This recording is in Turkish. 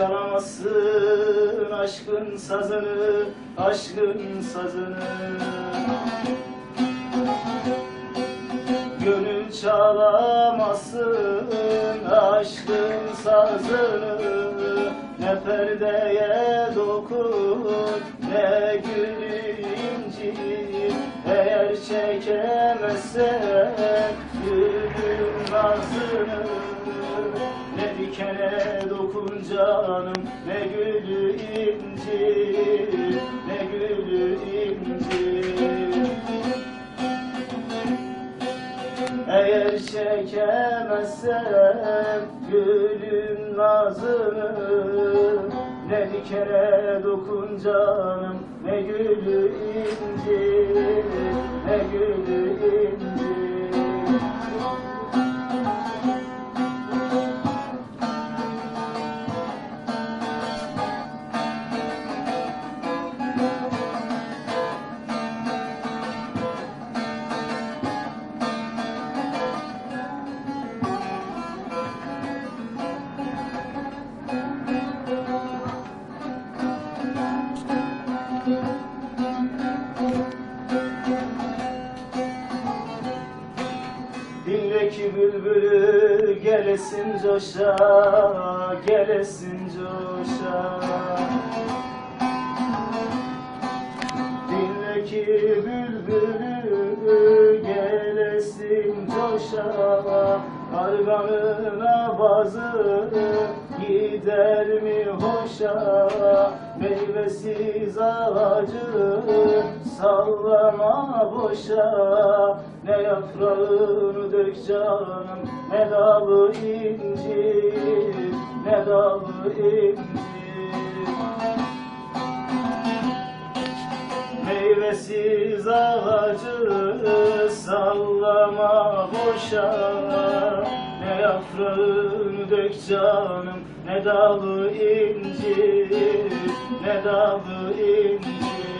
çalamazsın aşkın sazını, aşkın sazını. Gönül çalamazsın aşkın sazını Ne perdeye dokun ne gül incir Eğer çekemezsen gülün nazını canım ne gülü incir Ne gülü incir eğer çekemezsem gülün nazını Ne dikene dokun canım ne gülü incir Dildeki bülbülü gelesin coşa, gelesin coşa. Bülbülü gelesin coşa, Arganına bazı gider mi hoşa, Meyvesiz ağacı sallama boşa, Ne yaprağını dök canım, ne dalı incir, ne dalı incir. Meyvesiz ağacı sallama boşa. Ne yaprağını dök canım Ne dalı incir Ne dalı incir